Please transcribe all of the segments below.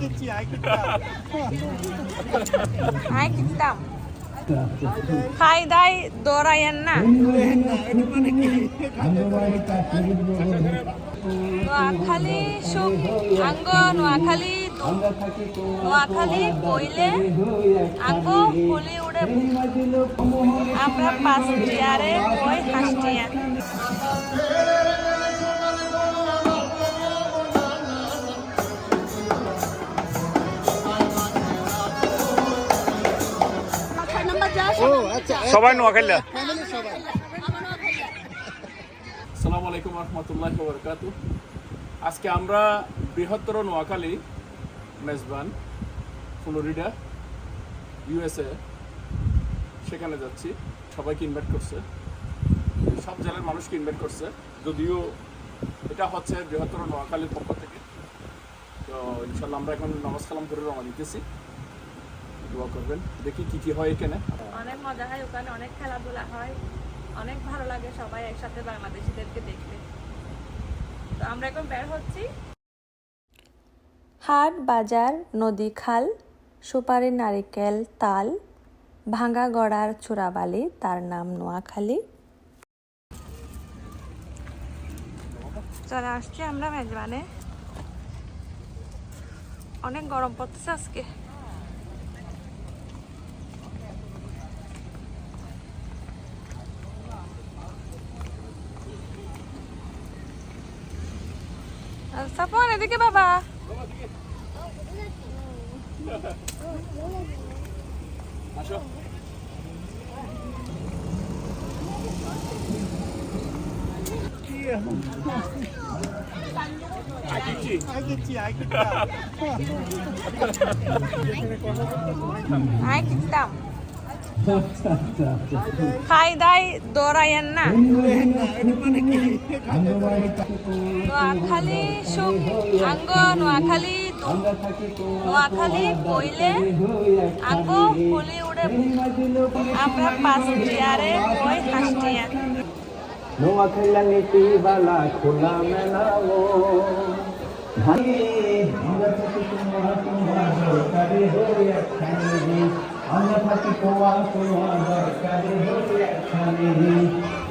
কিচ্ছি high কিতাম খাই দাই দৌড়াইয়েন না। নোয়াখালী সুখ আঙ্গ নোয়াখালী নোয়াখালী বইলে আঙ্গ ফুলি উড়ে। আমরা পাঁচ টিয়ারে বই হাসটিয়া সবাই নোয়াখালীরা আসসালামু আলাইকুম রহমতুল্লাহ বরকাত আজকে আমরা বৃহত্তর নোয়াখালী মেজবান ফ্লোরিডা ইউএসএ সেখানে যাচ্ছি। সবাইকে ইনভাইট করছে। সব জেলার মানুষকে ইনভাইট করছে। যদিও এটা হচ্ছে বৃহত্তর নোয়াখালীর পক্ষ থেকে। তো ইনশাল্লাহ আমরা এখন নমাজ কালাম করে রওনা দিতেছি। দোয়া করবেন। দেখি কি কি হয় এখানে। মজা হয় ওখানে অনেক খেলাধুলা হয়। অনেক ভালো লাগে সবাই একসাথে বাংলাদেশিদেরকে দেখতে। তো আমরা এখন বের হচ্ছি। হাট বাজার নদী খাল সুপারি নারিকেল তাল ভাঙ্গা গড়ার চূড়াবালি তার নাম নোয়াখালী। চলে আসছি আমরা মেজবানে। অনেক গরম পড়তেছে আজকে। সাফওয়ান এদিকে বাবা আসো হাই কিতাম খাই দাই দৌড়াইয়েন না। নোয়াখালী সুখ, আঙ্গ, নোয়াখালী নোয়াখালী বইলে আঙ্গ ফুলি উড়ে আমরা পাঁচ টিয়ারে বই হাসটিয়া নোয়াখাইলা নীতি বালা খোলা মেলাবো ভাই আমরা থাকি তোমার তোমার দরকারি হয়ে একখানি থাকি তোমার তোমার দরকারি হয়ে একখানি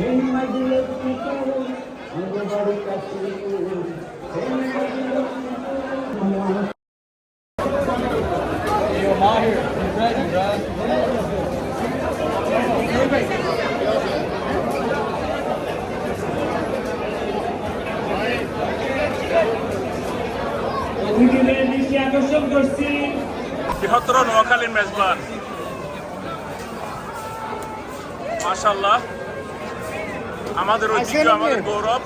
এই মাঝে কি করো আমাদের কাছে এই মাঝে বৃহত্তর নোয়াখালীর মেজবান। মাশাল্লাহ আমাদের ঐতিহ্য আমাদের গৌরব।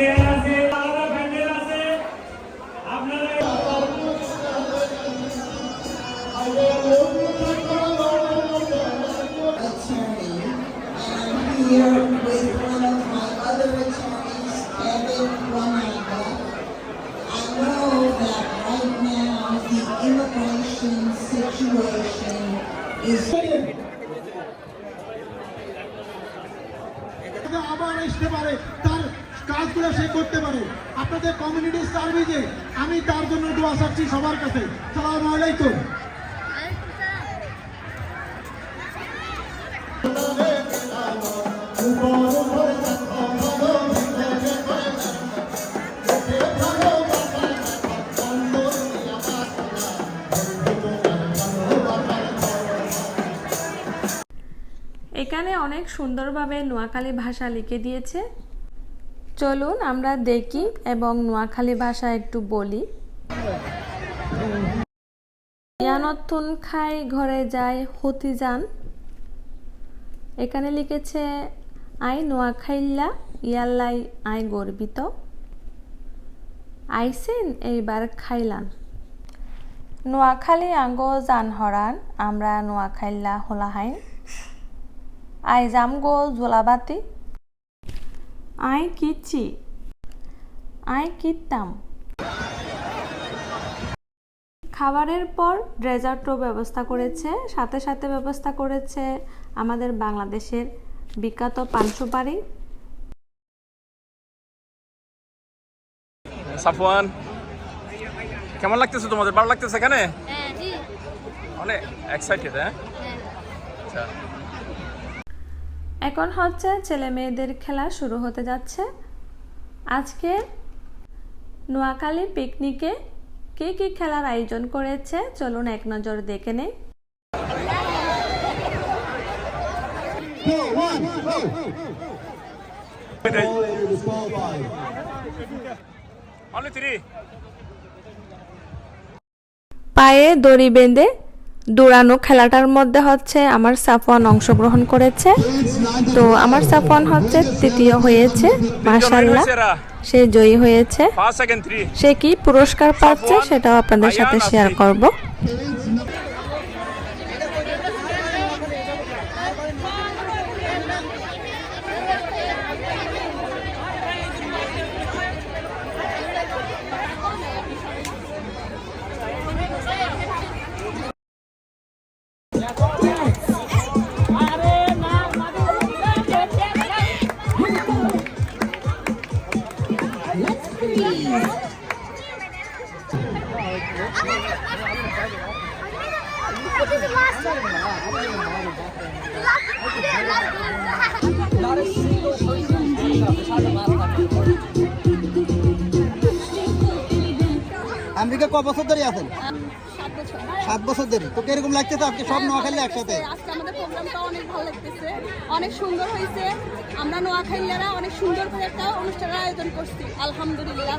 I'm আবার আসতে পারে তার কাজগুলো সে করতে পারে। আপনাদের কমিউনিটি সার্ভিসে আমি তার জন্য দোয়া চাচ্ছি সবার কাছে। সালাম আলাইকুম। এখানে অনেক সুন্দরভাবে নোয়াখালী ভাষা লিখে দিয়েছে। চলুন আমরা দেখি এবং নোয়াখালী ভাষা একটু বলি। ইয়ানতুন খাই ঘরে যায় হতি যান। এখানে লিখেছে, আই নোয়াখাইল্লা, ইয়াল্লাই আই গর্বিত। আইসেন এইবার খাইলান। নোয়াখালী আঙ্গ জান হরান আমরা নোয়াখাইল্লা হোলাহাইন। আই যাম গো জোলাবাতি। আই কিচ্ছি। আই কিত্তাম। খাবারের পর ডেজার্টও ব্যবস্থা করেছে সাথে সাথে ব্যবস্থা করেছে আমাদের বাংলাদেশের বিখ্যাত পান সুপারি সাফওয়ান কেমন লাগতেছে তোমাদের? ভালো লাগতেছে এখানে? হ্যাঁ জি। অনেক এক্সাইটেড হ্যাঁ? হ্যাঁ। আচ্ছা। এখন হচ্ছে ছেলে মেয়েদের খেলা শুরু হতে যাচ্ছে। আজকে নোয়াখালী পিকনিকে কে কী খেলার আয়োজন করেছে? চলুন এক নজর দেখে নেই। পায়ে দড়ি বেঁধে দৌড়ানো খেলাটার মধ্যে হচ্ছে আমার সাফওয়ান অংশগ্রহণ করেছে। তো আমার সাফওয়ান হচ্ছে তৃতীয় হয়েছে মার্শাল্লাহ সে জয়ী হয়েছে। সে কি পুরস্কার পাচ্ছে সেটাও আপনাদের সাথে শেয়ার করব। আমেরিকা ক বছর ধরে আছেন? সাত বছর ধরে। তো কীরকম লাগতেছে আপনি সব নোয়াখালী একসাথে। আজকে আমাদের প্রোগ্রামটা অনেক ভালো লাগতেছে। অনেক সুন্দর হয়েছে। আমরা নোয়াখালীরা অনেক সুন্দর করে একটা অনুষ্ঠানের আয়োজন করছি আলহামদুলিল্লাহ।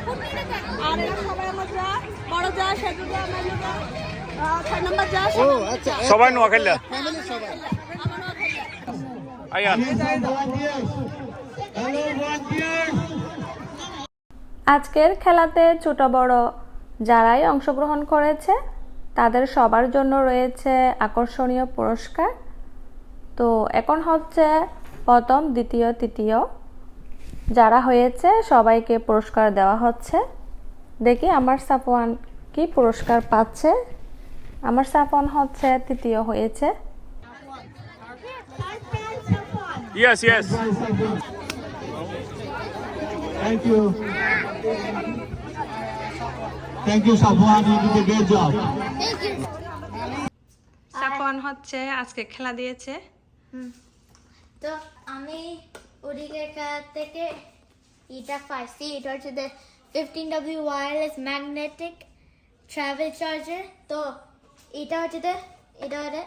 আর সবাই আমার বড় যা ছয় নম্বর যা ও আচ্ছা সবাই নোয়াখালীরা? ফ্যামিলির সবাই। আয়ান। আজকের খেলাতে ছোট বড় যারাই অংশগ্রহণ করেছে তাদের সবার জন্য রয়েছে আকর্ষণীয় পুরস্কার। তো এখন হচ্ছে প্রথম দ্বিতীয় তৃতীয় যারা হয়েছে সবাইকে পুরস্কার দেওয়া হচ্ছে। দেখি আমার সাফওয়ান কি পুরস্কার পাচ্ছে। আমার সাফওয়ান হচ্ছে তৃতীয় হয়েছে। Yes yes Thank you. Thank you, Safwan. You did a great job. Safwan হচ্ছে আজকে খেলা দিয়েছে। তো আমি ওদিকে থেকে এটা পাইছি। এটা হচ্ছে যে fifteen W wireless magnetic travel charger তো এটা হচ্ছে যে এটা হচ্ছে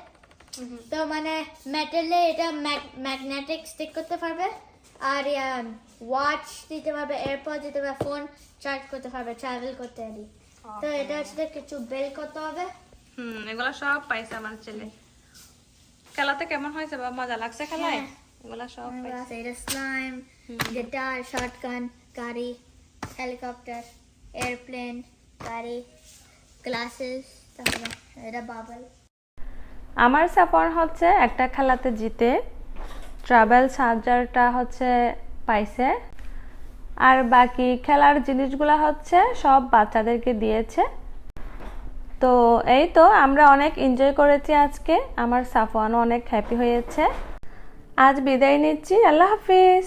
তো মানে মেটালে এটা ম্যাগনেটিক স্টিক করতে পারবে। আর ওয়াচ দিতে পারবে এয়ারপড দিতে পারবে ফোন চার্জ করতে পারবে ট্রাভেল করতে আর কি। তো এটা হচ্ছে কিছু বেল করতে হবে। হুম এগুলো সব পাইছে আমার ছেলে। খেলাতে কেমন হয়েছে বা মজা লাগছে খেলায়? হ্যাঁ। এগুলো সব পাইছে। এটা স্লাইম গিটার শটগান গাড়ি হেলিকপ্টার এয়ারপ্লেন গাড়ি গ্লাসেস তারপরে এটা বাবল আমার সাপোর্ট হচ্ছে একটা খেলাতে জিতে ট্রাভেল চার্জারটা হচ্ছে পাইছে। আর বাকি খেলার জিনিসগুলো হচ্ছে সব বাচ্চাদেরকে দিয়েছে। তো এই তো, আমরা অনেক এনজয় করেছি আজকে। আমার সাফওয়ানও অনেক হ্যাপি হয়েছে। আজ বিদায় নিচ্ছি। আল্লাহ হাফিজ।